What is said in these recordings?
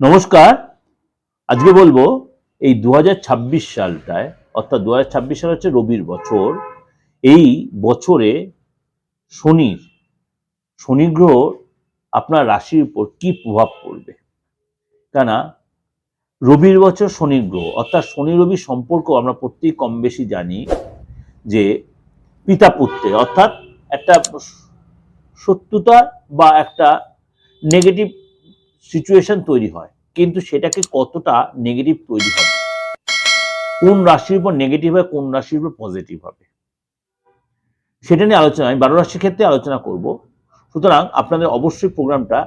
নমস্কার। আজকে বলব, এই দু হাজার ছাব্বিশ সালটায়, অর্থাৎ দু হাজার ছাব্বিশ সাল হচ্ছে রবির বছর, এই বছরে শনির, শনি গ্রহ আপনার রাশির উপর কি প্রভাব পড়বে? কেন রবির বছর শনি গ্রহ, অর্থাৎ শনি রবি সম্পর্ক আমরা প্রত্যেক কম বেশি জানি যে পিতা পুত্রে অর্থাৎ একটা শত্রুতা বা একটা নেগেটিভ সিচুয়েশন তৈরি হয়, কিন্তু সেটাকে কতটা নেগেটিভ তৈরি হবে? কোন রাশির উপর নেগেটিভ হয় কোন রাশির উপর পজিটিভ হবে? সেটা নিয়ে আলোচনা, আমি বারো রাশির ক্ষেত্রে আলোচনা করব। সুতরাং আপনাদের অবশ্যই প্রোগ্রামটা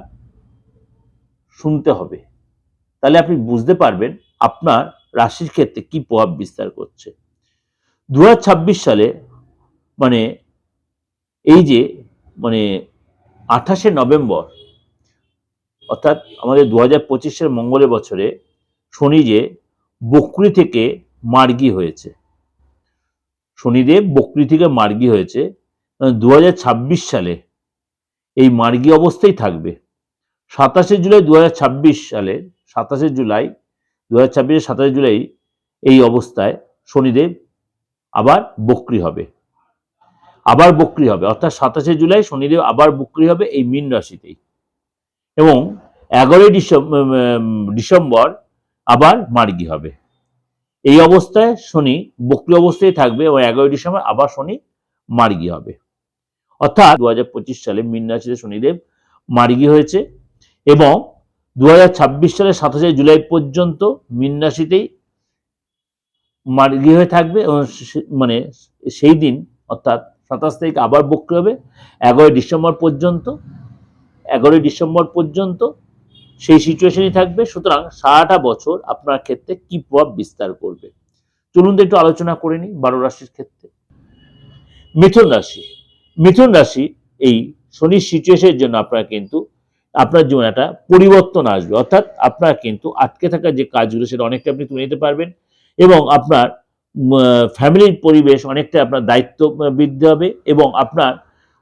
শুনতে হবে। তাহলে আপনি বুঝতে পারবেন আপনার রাশির ক্ষেত্রে কি প্রভাব বিস্তার করছে। দু হাজার ছাব্বিশ সালে মানে এই যে মানে আঠাশে নভেম্বর অর্থাৎ আমাদের দু হাজার পঁচিশের মঙ্গলের বছরে শনি যে বকরি থেকে মার্গী হয়েছে। শনিদেব বকরি থেকে মার্গী হয়েছে। দু হাজার ছাব্বিশ সালে এই মার্গী অবস্থায় থাকবে। সাতাশে জুলাই দু হাজার ছাব্বিশ সালে, সাতাশে জুলাই দু হাজার ছাব্বিশের সাতাশে জুলাই এই অবস্থায় শনিদেব আবার বকরি হবে। আবার বকরি হবে। অর্থাৎ সাতাশে জুলাই শনিদেব আবার বকরি হবে এই মীন রাশিতেই। এবং এগারোই ডিসেম্বর আবার মার্গি হবে। এই অবস্থায় শনি বক্রি অবস্থায় থাকবে এবং এগারোই ডিসেম্বর আবার শনি মার্গি হবে। অর্থাৎ দু সালে মীন রাশিতে শনিদেব মার্গি হয়েছে এবং দু সালের সাতাশে জুলাই পর্যন্ত মীন রাশিতেই মার্গি হয়ে থাকবে এবং মানে সেই দিন অর্থাৎ সাতাশ তারিখ আবার বক্রি হবে, এগারোই ডিসেম্বর পর্যন্ত এগারোই ডিসেম্বর পর্যন্ত সেই সিচুয়েশনই থাকবে। সুতরাং সারাটা বছর আপনার ক্ষেত্রে কি প্রভাব বিস্তার করবে? চলুন একটু আলোচনা করে নিই বারো রাশির ক্ষেত্রে। মিথুন রাশি। মিথুন রাশি এই শনির সিচুয়েশনের জন্য আপনার কিন্তু আপনার জীবনে একটা পরিবর্তন আসবে। অর্থাৎ আপনার কিন্তু আটকে থাকা যে কাজগুলো সেটা অনেকটা আপনি তুলে নিতে পারবেন এবং আপনার ফ্যামিলির পরিবেশ অনেকটা আপনার দায়িত্ব বৃদ্ধি হবে এবং আপনার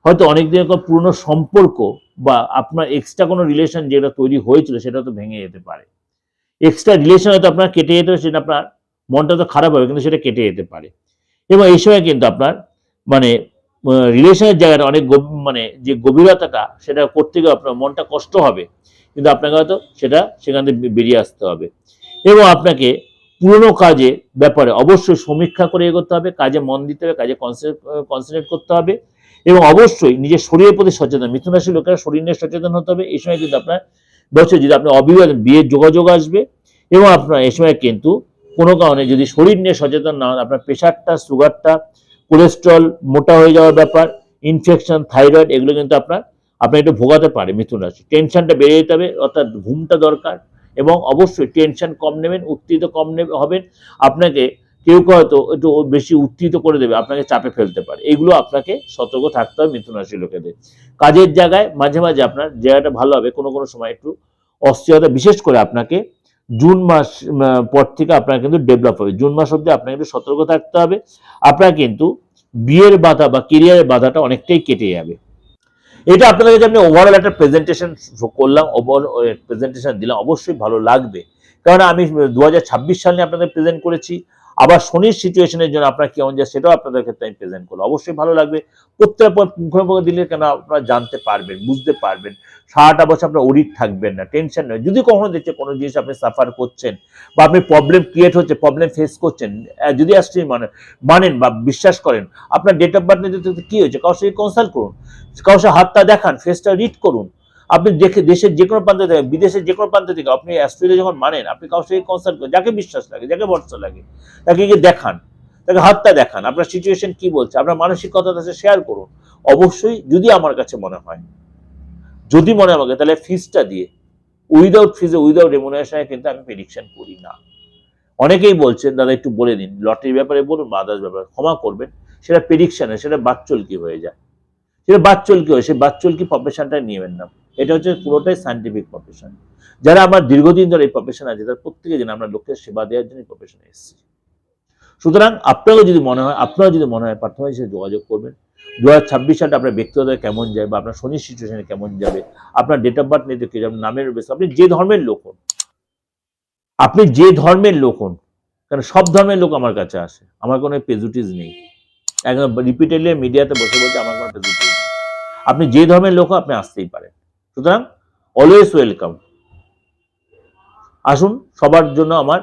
হয়তো অনেক দিনের পুরনো সম্পর্ক বা আপনার এক্সট্রা কোনো রিলেশন যেটা তৈরি হয়েছিল সেটা তো ভেঙে যেতে পারে। এক্সট্রা রিলেশন হয়তো আপনার কেটে যেতে পারে, সেটা আপনার মনটা তো খারাপ হবে, কিন্তু সেটা কেটে যেতে পারে। এবং এই সময় কিন্তু আপনার মানে রিলেশনের জায়গাটা অনেক মানে যে গভীরতাটা সেটা করতে গিয়ে আপনার মনটা কষ্ট হবে, কিন্তু আপনাকে হয়তো সেটা সেখান থেকে বেরিয়ে আসতে হবে। এবং আপনাকে পুরনো কাজে ব্যাপারে অবশ্যই সমীক্ষা করে এগোতে হবে, কাজে মন দিতে হবে, কাজে কনসেন্ট্রেট করতে হবে। এবং অবশ্যই নিজের শরীরের প্রতি সচেতন মিথুন রাশির লোকেরা শরীর নিয়ে সচেতন হতে হবে। এই সময় কিন্তু আপনার বছর যদি আপনি অবিবাহ বিয়ের যোগাযোগ আসবে এবং আপনার এই সময় কিন্তু কোনো কারণে যদি শরীর নিয়ে সচেতন না হন, আপনার প্রেশারটা, সুগারটা কোলেস্ট্রল মোটা হয়ে যাওয়ার ব্যাপার ইনফেকশন থাইরয়েড এগুলো কিন্তু আপনার আপনার একটু ভোগাতে পারে মিথুন রাশি টেনশনটা বেড়ে যেতে হবে, অর্থাৎ ঘুমটা দরকার এবং অবশ্যই টেনশন কম নেবেন, উত্তেজিত কম নেবে, হবেন। আপনাকে কেউ হয়তো একটু বেশি উত্তেজিত করে দেবে, আপনাকে চাপে ফেলতে পারে। এগুলো আপনাকে সতর্ক থাকতে হবে মিথুন রাশি লোকেদের। কাজের জায়গায় মাঝে মাঝে আপনার জায়গাটা ভালো হবে, কোনো কোনো সময় একটু অস্থিরতা, বিশেষ করে আপনাকে জুন মাস পর থেকে আপনার কিন্তু ডেভেলপ হবে। জুন মাস অব্দি আপনাকে একটু সতর্ক থাকতে হবে। আপনার কিন্তু বিয়ের বাধা বা কেরিয়ারের বাধাটা অনেকটাই কেটে যাবে। এটা আপনাদের কাছে আমি ওভারঅল একটা প্রেজেন্টেশন করলাম ওভারঅল প্রেজেন্টেশন দিলাম, অবশ্যই ভালো লাগবে। কারণ আমি দু সাল নিয়ে আপনাদের প্রেজেন্ট করেছি। আবার শনির সিচুয়েশনের জন্য আপনার কেমন যায় সেটাও আপনাদের ক্ষেত্রে আমি প্রেজেন্ট করলাম অবশ্যই ভালো লাগবে। প্রত্যেকটা পর দিলে কেন আপনারা জানতে পারবেন, বুঝতে পারবেন। সারাটা বছর আপনার অডিট থাকবেন না টেনশন নয় যদি কখনো দেখছে কোনো জিনিস আপনি সাফার করছেন বা আপনি প্রবলেম ক্রিয়েট হচ্ছে প্রবলেম ফেস করছেন যদি আসছে মানে মানেন বা বিশ্বাস করেন, আপনার ডেট অফ বার্থ নিতে কি হয়েছে, কারোর সাথে কনসাল্ট করুন, কারোর সাথে হাতটা দেখান ফেসটা রিড করুন। আপনি দেখে দেশের যে কোনো প্রান্ত থেকে, বিদেশের যে কোনো প্রান্ত থেকে আপনি অ্যাস্ট্রোলজি যখন মানেন, আপনি কারোর সাথে কনসাল্ট করুন, যাকে বিশ্বাস লাগে, যাকে ভরসা লাগে, তাকে গিয়ে দেখান, তাকে হাতটা দেখান, আপনার সিচুয়েশন কি বলছে, আপনার মানসিকতা তার শেয়ার করুন। অবশ্যই যদি আমার কাছে মনে হয়, যদি মনে আমাকে, তাহলে ফিজটা দিয়ে উইদাউট ফিজে উইদাউট রেমুনারেশনে কিন্তু আমি প্রেডিকশন করি না। অনেকেই বলছেন, দাদা একটু বলে দিন, লটারির ব্যাপারে বলুন বা আদার্স ব্যাপারে, ক্ষমা করবেন, সেটা প্রেডিকশানে সেটা বাচ্চলকি হয়ে যায়। সেটা বাচ্চলকি হয় সেই বাচ্চলকি প্রফেশনটা নিয়েবেন না। এটা হচ্ছে পুরোটাই সাইন্টিফিক প্রফেশন যারা আমার দীর্ঘদিন ধরে এই প্রফেশন আছে, তারা প্রত্যেকে যেন আমরা লোকের সেবা দেওয়ার জন্য প্রফেশনে এসেছি। সুতরাং আপনারও যদি মনে হয়, আপনারও যদি মনে হয় প্রাথমিক হিসেবে যোগাযোগ করবেন। দু হাজার ছাব্বিশ সালটা আপনার ব্যক্তিগত কেমন যায় বা আপনার শনির সিচুয়েশনে কেমন যাবে, আপনার ডেট অফ বার্থ নিতে কি যাবে নামের বেশ, আপনি যে ধর্মের লোক হন, আপনি যে ধর্মের লোক হন, কারণ সব ধর্মের লোক আমার কাছে আসে, আমার কোনো পেজুটিস নেই। একদম রিপিটেডলি মিডিয়াতে বসে বলতে আমার কোনো পেজুটিস নেই। আপনি যে ধর্মের লোক আপনি আসতেই পারেন। সুতরাং অলওয়েজ ওয়েলকাম আসুন, সবার জন্য আমার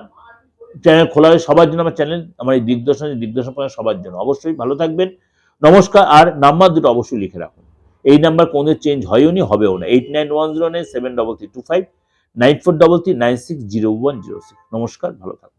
চ্যানেল খোলা হয়ে, সবার জন্য আমার চ্যানেল আমার এই দিগদর্শন দিগদর্শন সবার জন্য। অবশ্যই ভালো থাকবেন। নমস্কার, আর নাম্বার দুটো অবশ্যই লিখে রাখুন। এই নাম্বার কোনো চেঞ্জ হয়ও নি হবেও না। Eight nine one zero nine seven double three two five nine four double three nine six zero one zero six নমস্কার, ভালো থাকুন।